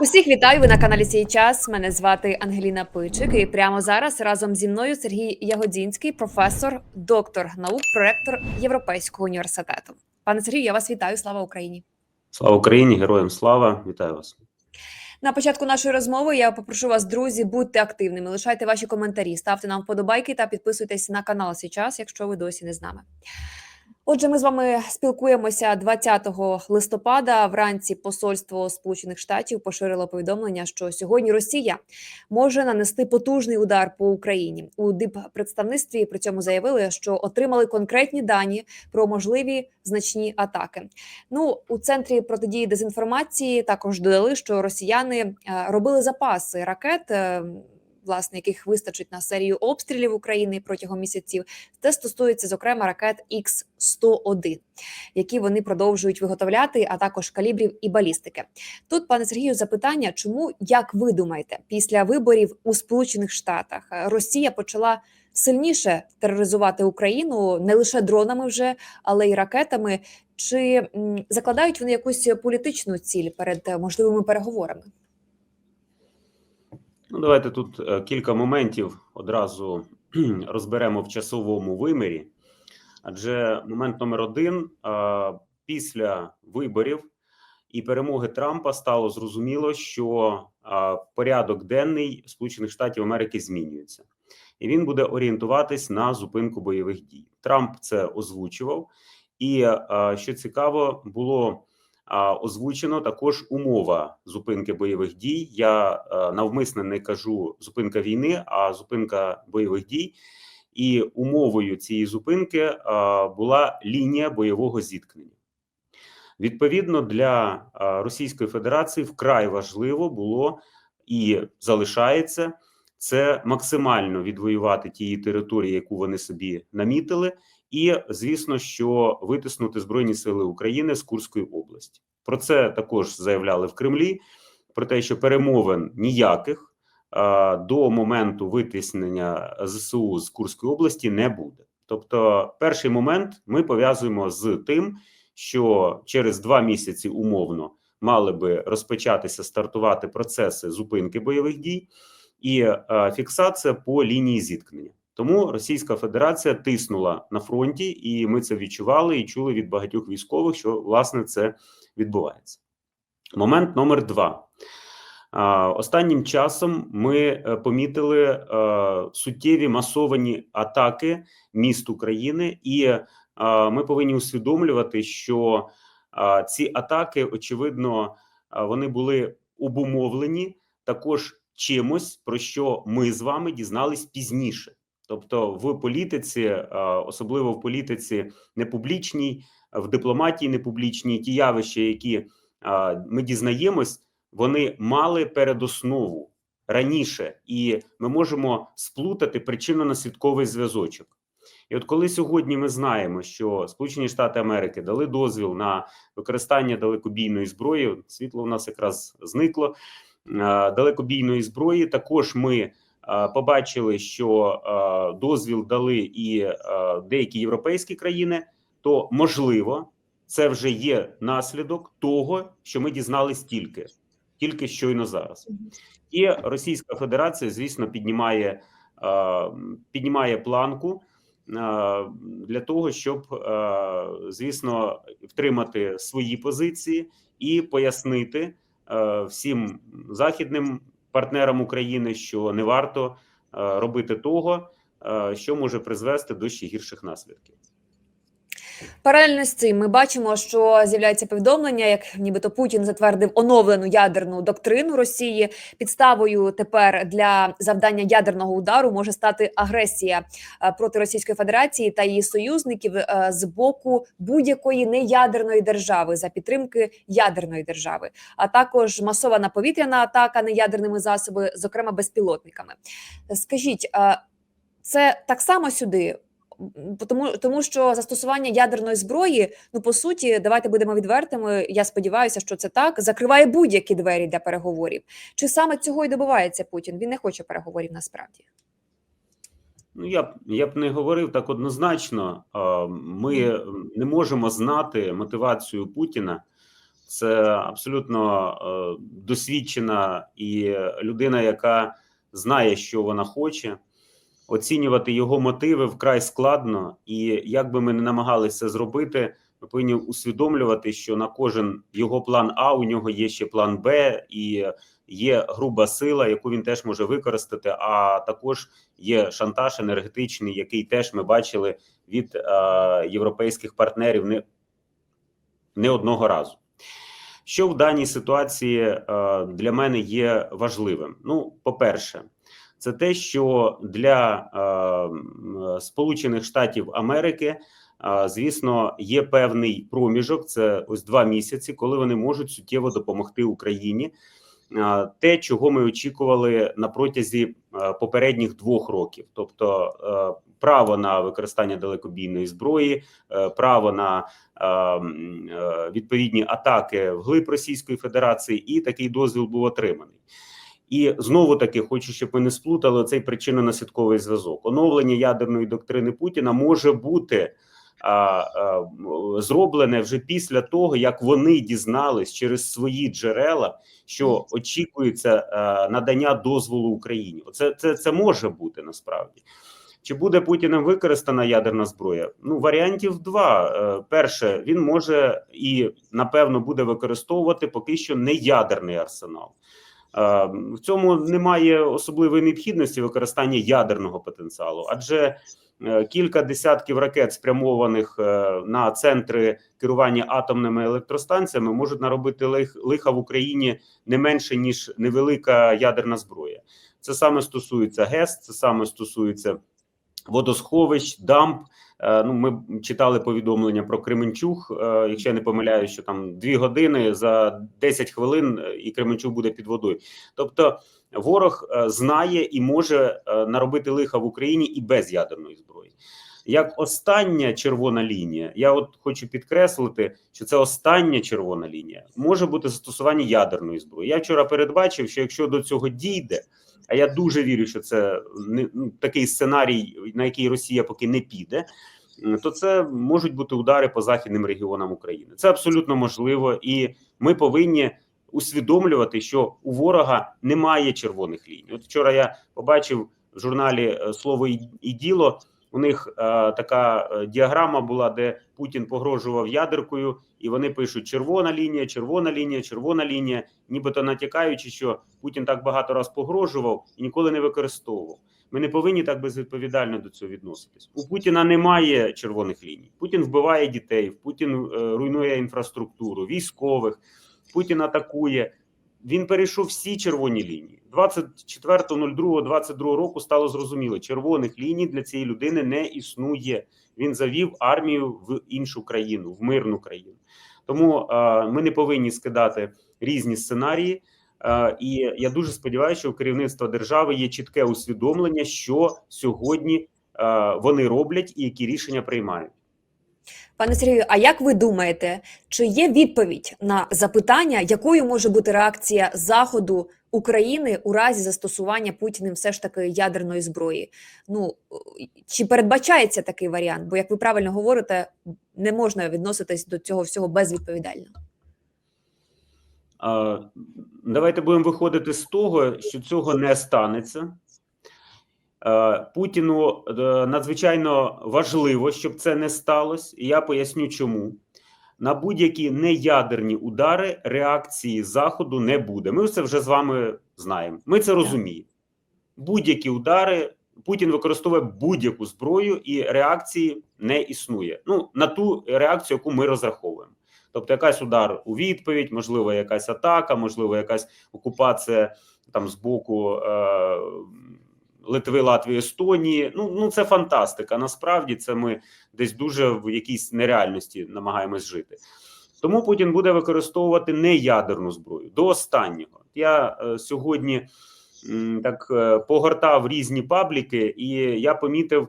Усіх вітаю. Ви на каналі «Сій час. Мене звати Ангеліна Пичик. І прямо зараз разом зі мною Сергій Ягодзінський, професор, доктор наук, проректор Європейського університету. Пане Сергію, я вас вітаю. Слава Україні! Слава Україні, героям слава! Вітаю вас. На початку нашої розмови я попрошу вас, друзі, будьте активними. Лишайте ваші коментарі, ставте нам вподобайки та підписуйтесь на канал «Сій час, якщо ви досі не з нами. Отже, ми з вами спілкуємося 20 листопада. Вранці посольство Сполучених Штатів поширило повідомлення, що сьогодні Росія може нанести потужний удар по Україні. У диппредставництві при цьому заявили, що отримали конкретні дані про можливі значні атаки. Ну у центрі протидії дезінформації також додали, що росіяни е, робили запаси ракет. Власне, яких вистачить на серію обстрілів України протягом місяців, це стосується зокрема ракет Х 101 які вони продовжують виготовляти, а також калібрів і балістики. Тут, пане Сергію, запитання, чому як ви думаєте, після виборів у Сполучених Штатах е, Росія почала сильніше тероризувати Україну не лише дронами, вже але й ракетами? Чи закладають вони якусь політичну ціль перед е, можливими переговорами? Ну, давайте тут е, кілька моментів одразу розберемо в часовому вимірі. Адже момент номер один е, після виборів і перемоги Трампа стало зрозуміло, що е, порядок денний Сполучених Штатів Америки змінюється, і він буде орієнтуватись на зупинку бойових дій. Трамп це озвучував, і що цікаво, було озвучено також умова зупинки бойових дій. Я е, навмисно не кажу зупинка війни, а зупинка бойових дій. І умовою цієї зупинки е, була лінія бойового зіткнення. Відповідно, для е, Російської Федерації вкрай важливо було і залишається це максимально відвоювати тієї території, яку вони собі намітили, і звісно, що витиснути збройні сили України з Курської області. Про це також заявляли в Кремлі. Про те, що перемовин ніяких до моменту витиснення ЗСУ з Курської області не буде. Тобто, перший момент ми пов'язуємо з тим, що через два місяці умовно мали би розпочатися стартувати процеси зупинки бойових дій і фіксація по лінії зіткнення. Тому Російська Федерація тиснула на фронті, і ми це відчували і чули від багатьох військових, що власне це відбувається. Момент номер два. Останнім часом ми е, помітили е, суттєві масовані атаки міст України, і е, ми повинні усвідомлювати, що ці атаки, очевидно, вони були обумовлені також чимось, про що ми з вами дізнались пізніше. Тобто, в політиці, е, особливо в політиці непублічній, в дипломатії непублічній, ті явища, які е, ми дізнаємось, вони мали передоснову раніше, і ми можемо сплутати причинно-наслідковий зв'язочок. І от коли сьогодні ми знаємо, що Сполучені Штати Америки дали дозвіл на використання далекобійної зброї, світло у нас якраз зникло. е, Далекобійної зброї також ми побачили, що е, дозвіл дали і е, деякі європейські країни, то можливо, це вже є наслідок того, що ми дізнались тільки, тільки щойно зараз. І Російська Федерація, звісно, піднімає, е, піднімає планку е, для того, щоб, е, звісно, втримати свої позиції і пояснити е, всім західним партнерам України, що не варто е, робити того, е, що може призвести до ще гірших наслідків. Паралельно з цим ми бачимо, що з'являється повідомлення, як нібито Путін затвердив оновлену ядерну доктрину Росії. Підставою тепер для завдання ядерного удару може стати агресія е, проти Російської Федерації та її союзників е, з боку будь-якої неядерної держави за підтримки ядерної держави, а також масована повітряна атака неядерними засобами, зокрема безпілотниками. Скажіть, е, це так само сюди тому, тому що застосування ядерної зброї, ну по суті, давайте будемо відвертими. Я сподіваюся, що це так закриває будь-які двері для переговорів. Чи саме цього і добивається Путін? Він не хоче переговорів насправді. Ну, я б я б не говорив так однозначно. Ми не можемо знати мотивацію Путіна. Це абсолютно е, досвідчена і людина, яка знає, що вона хоче. Оцінювати його мотиви вкрай складно, і як би ми не намагалися зробити, ми повинні усвідомлювати, що на кожен його план А у нього є ще план Б, і є груба сила, яку він теж може використати. А також є шантаж енергетичний, який теж ми бачили від е, європейських партнерів не, не одного разу. Що в даній ситуації е, для мене є важливим? Ну, по-перше, це те, що для е, Сполучених Штатів Америки, е, звісно, є певний проміжок. Це ось два місяці, коли вони можуть суттєво допомогти Україні. Е, Те, чого ми очікували на протязі е, попередніх двох років, тобто е, право на використання далекобійної зброї, е, право на е, е, відповідні атаки вглиб Російської Федерації, і такий дозвіл був отриманий. І знову таки хочу, щоб ми не сплутали цей причинно-наслідковий зв'язок. Оновлення ядерної доктрини Путіна може бути а, а, зроблене вже після того, як вони дізнались через свої джерела, що очікується а, надання дозволу Україні. Оце це, це може бути насправді. Чи буде Путіним використана ядерна зброя? Ну, варіантів два. Е, Перше, він може і напевно буде використовувати поки що не ядерний арсенал. Е, В цьому немає особливої необхідності використання ядерного потенціалу, адже е, кілька десятків ракет, спрямованих е, на центри керування атомними електростанціями, можуть наробити лиха в Україні не менше ніж невелика ядерна зброя. Це саме стосується ГЕС, це саме стосується водосховищ, дамб. Е, Ну, ми читали повідомлення про Кременчуг. е, Якщо я не помиляюсь, що там дві години за 10 хвилин е, і Кременчуг буде під водою. Тобто, ворог знає і може наробити лиха в Україні і без ядерної зброї. Як остання червона лінія, я от хочу підкреслити, що це остання червона лінія може бути застосування ядерної зброї. Я вчора передбачив, що якщо до цього дійде, а я дуже вірю, що це не ну, такий сценарій, на який Росія поки не піде. То це можуть бути удари по західним регіонам України. Це абсолютно можливо, і ми повинні усвідомлювати, що у ворога немає червоних ліній. От вчора я побачив в журналі е, Слово і і діло. У них е, така е, діаграма була, де Путін погрожував ядеркою, і вони пишуть: червона лінія, червона лінія, червона лінія, нібито натякаючи, що Путін так багато раз погрожував і ніколи не використовував. Ми не повинні так безвідповідально до цього відноситись. У Путіна немає червоних ліній. Путін вбиває дітей, Путін е, руйнує інфраструктуру, військових, Путін атакує. Він перейшов всі червоні лінії. 24.02.22 року стало зрозуміло, червоних ліній для цієї людини не існує. Він завів армію в іншу країну, в мирну країну. Тому е, ми не повинні скидати різні сценарії. Е, і я дуже сподіваюся, що у керівництва держави є чітке усвідомлення, що сьогодні е, вони роблять і які рішення приймають. Пане Сергію, а як ви думаєте, чи є відповідь на запитання, якою може бути реакція Заходу України у разі застосування Путіним все ж таки ядерної зброї? Ну чи передбачається такий варіант? Бо як ви правильно говорите, не можна відноситись до цього всього безвідповідально. Давайте будемо виходити з того, що цього не станеться. Е, Путіну е, надзвичайно важливо, щоб це не сталося, і я поясню, чому. На будь-які неядерні удари реакції Заходу не буде. Ми це вже з вами знаємо. Ми це розуміємо. Будь-які удари Путін використовує будь-яку зброю, і реакції не існує. Ну на ту реакцію, яку ми розраховуємо. Тобто, якась удар у відповідь, можливо, якась атака, можливо, якась окупація там з боку е, Литви, Латвії, Естонії. Ну, ну це фантастика. Насправді це ми десь дуже в якійсь нереальності намагаємось жити. Тому Путін буде використовувати не ядерну зброю до останнього. Я е, сьогодні м, так е, погортав різні пабліки, і я помітив,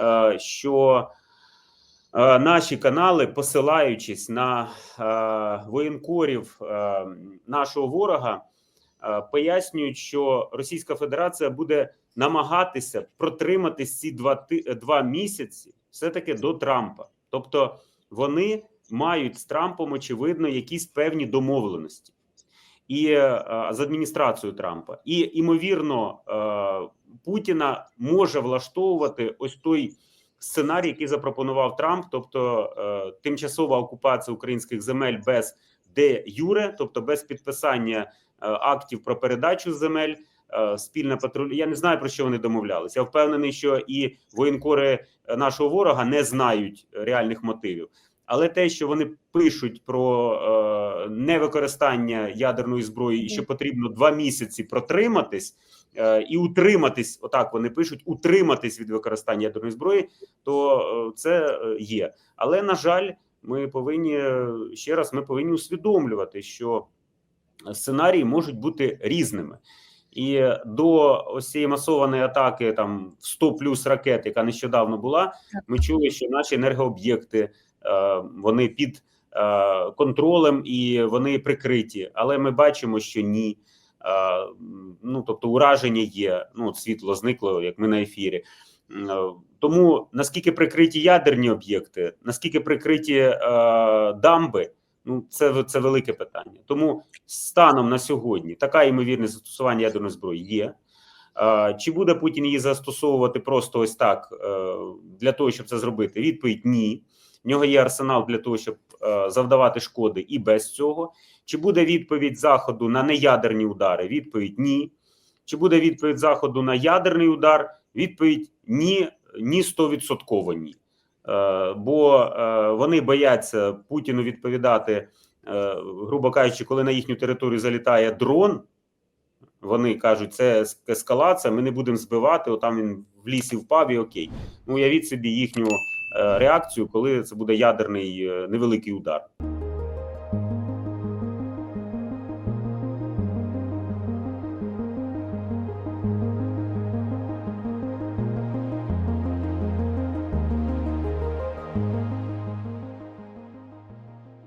е, що е, наші канали, посилаючись на е, воєнкорів е, нашого ворога, е, пояснюють, що Російська Федерація буде намагатися протриматись ці два, ти- два місяці все таки до Трампа. Тобто вони мають з Трампом очевидно якісь певні домовленості і е, з адміністрацією Трампа, і ймовірно, е, Путіна може влаштовувати ось той сценарій, який запропонував Трамп, тобто е, тимчасова окупація українських земель без де юре, тобто без підписання е, актів про передачу земель. Е, Спільне патруль. Я не знаю про що вони домовлялися. Я впевнений, що і воєнкори нашого ворога не знають реальних мотивів. Але те, що вони пишуть про е, невикористання ядерної зброї, і що потрібно два місяці протриматись е, і утриматись, отак вони пишуть, утриматись від використання ядерної зброї, то е, це е, є. Але на жаль, ми повинні е, ще раз ми повинні усвідомлювати, що сценарії можуть бути різними. І до ось цієї масованої атаки, там в 100 плюс ракет, яка нещодавно була, ми чули, що наші енергооб'єкти е, вони під е, контролем і вони прикриті. Але ми бачимо, що ні. Е, ну тобто, ураження є. Ну, от світло зникло, як ми на ефірі. Тому наскільки прикриті ядерні об'єкти, наскільки прикриті дамби, ну це це велике питання. Тому станом на сьогодні така ймовірність застосування ядерної зброї є. Е, Чи буде Путін її застосовувати просто ось так е, для того, щоб це зробити? Відповідь ні. В нього є арсенал для того, щоб е, завдавати шкоди і без цього. Чи буде відповідь Заходу на неядерні удари? Відповідь ні. Чи буде відповідь Заходу на ядерний удар? Відповідь ні, ні 100% ні. Е, бо е, вони бояться Путіну відповідати, е, грубо кажучи, коли на їхню територію залітає дрон. Вони кажуть, це ескалація, ми не будемо збивати. Отам він в лісі впав і окей. Ну уявіть собі їхню реакцію, коли це буде ядерний невеликий удар.